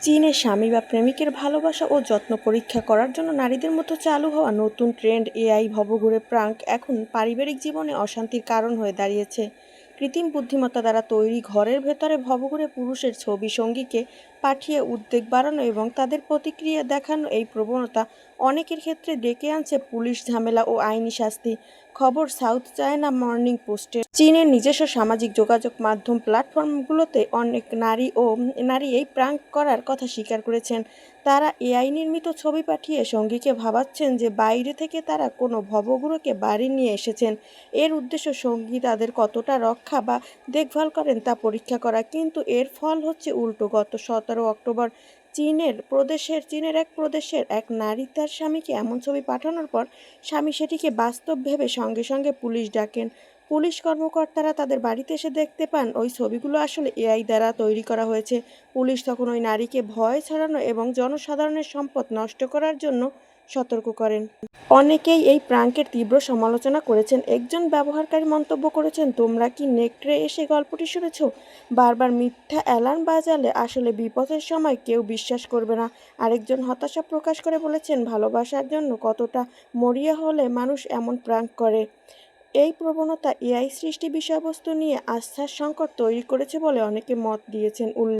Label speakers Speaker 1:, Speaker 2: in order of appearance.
Speaker 1: চীনে স্বামী বা প্রেমিকের ভালোবাসা ও যত্ন পরীক্ষা করার জন্য নারীদের মতো চালু হওয়া নতুন ট্রেন্ড এআই ভবঘুরে প্রাঙ্ক এখন পারিবারিক জীবনে অশান্তির কারণ হয়ে দাঁড়িয়েছে। কৃত্রিম বুদ্ধিমত্তা দ্বারা তৈরি ঘরের ভেতরে ভবঘুরে পুরুষের ছবি সঙ্গীকে পাঠিয়ে উদ্বেগ বাড়ানো এবং তাদের প্রতিক্রিয়া দেখানো এই প্রবণতা অনেকের ক্ষেত্রে ডেকে আনছে পুলিশ ঝামেলা ও আইনি শাস্তি। খবর সাউথ চায়না মর্নিং পোস্টে। চীনের নিজস্ব সামাজিক যোগাযোগ মাধ্যম প্ল্যাটফর্মগুলোতে অনেক নারী ও নারী এই প্রাঙ্ক করার কথা স্বীকার করেছেন। তারা এআই নির্মিত ছবি পাঠিয়ে সঙ্গীকে ভাবাচ্ছেন যে বাইরে থেকে তারা কোনো ভবগুলোকে বাড়ি নিয়ে এসেছেন। এর উদ্দেশ্য সঙ্গী তাদের কতটা রক্ষা বা দেখভাল করেন তা পরীক্ষা করা। কিন্তু এর ফল হচ্ছে উল্টো। গত সতেরো অক্টোবর চীনের প্রদেশের, চীনের এক প্রদেশের এক নারী তার স্বামীকে এমন ছবি পাঠানোর পর স্বামী সেটিকে বাস্তব ভেবে সঙ্গে সঙ্গে পুলিশ ডাকেন। পুলিশ কর্মকর্তারা তাদের বাড়িতে এসে দেখতে পান, ওই ছবিগুলো আসলে এআই দ্বারা তৈরি করা হয়েছে। পুলিশ তখন ওই নারীকে ভয় ছড়ানো এবং জনসাধারণের সম্পদ নষ্ট করার জন্য সতর্ক করেন। অনেকেই এই প্রাঙ্কের তীব্র সমালোচনা করেছেন। একজন ব্যবহারকারী মন্তব্য করেছেন, তোমরা কি নেকড়ে এসে গল্পটি শুনেছ? বারবার মিথ্যা অ্যালার্ম বাজালে আসলে বিপদের সময় কেউ বিশ্বাস করবে না। আরেকজন হতাশা প্রকাশ করে বলেছেন, ভালোবাসার জন্য কতটা মরিয়া হলে মানুষ এমন প্রাঙ্ক করে। এই প্রবণতা এআই সৃষ্টি বিষয়বস্তু নিয়ে আস্থার সংকট তৈরি করেছে বলে অনেকে মত দিয়েছেন। উল্লেখ